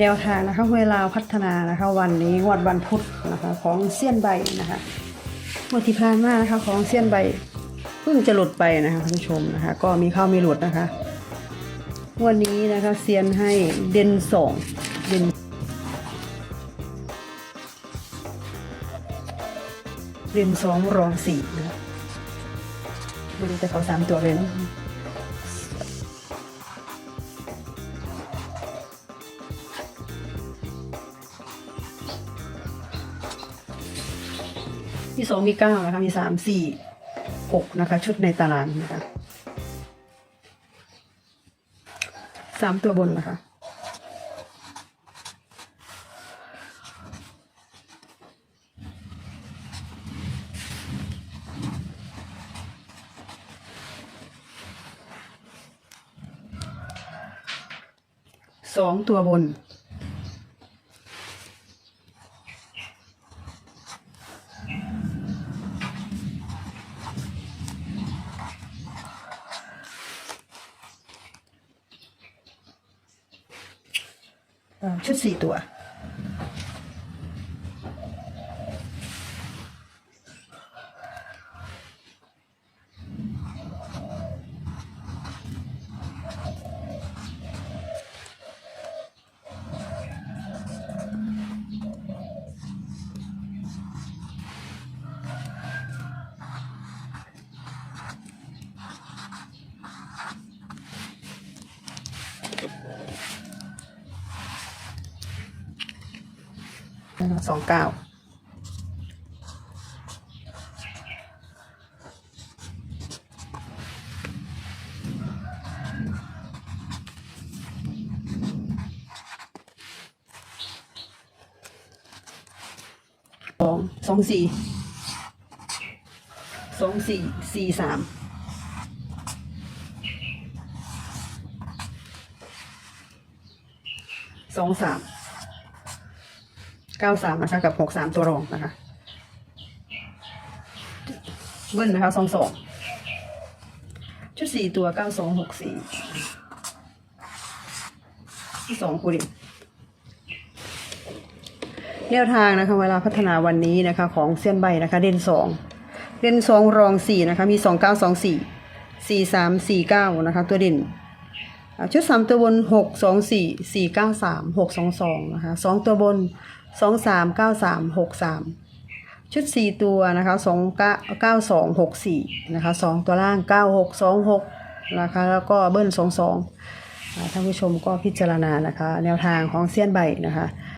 แนวทางนะคะเวลาพัฒนานะคะวันนี้งวดวันพุธนะคะของเซียนใบนะคะงวดที่ผ่านมานะคะของเซียนใบเพิ่งจะหลุดไปนะคะท่านผู้ชมนะคะ ก็มีเข้ามีหลุดนะคะวันนี้นะคะเซียนให้เด่นสองเด่นเด่นสองรองสี่นะคะไม่รู้จะเขาสามตัวเลยนะ มีสองมีเก้านะคะ มีสามสี่หกนะคะ ชุดในตารางนะคะสามตัวบนนะคะสองตัวบน ชุดสี่ตัว สองเก้าสองสองสี่สองสี่สี่สามสองสาม เก้าสามนะคะ กับหกสามตัวรองนะคะเบิ้ลนะคะสองสองชุดสี่ตัวเก้าสองหกสี่สองคูดิแนวทางนะคะเวลาพัฒนาวันนี้นะคะ ของเส้นใบนะคะเด่นสองเด่นสองรองสี่นะคะ มีสองเก้าสองสี่สี่สามสี่เก้านะคะ ตัวเด่น ชุดสามตัวบนหกสองสี่สี่เก้าสามหกสองสองนะคะสองตัวบนสองสามเก้าสามหกสามชุดสี่ตัวนะคะสองเก้าเก้าสองหกสี่นะคะสองตัวล่างเก้าหกสองหกนะคะแล้วก็เบิ้ลสองสองท่านผู้ชมก็พิจารณานะคะ แนวทางของเซียนใบนะคะ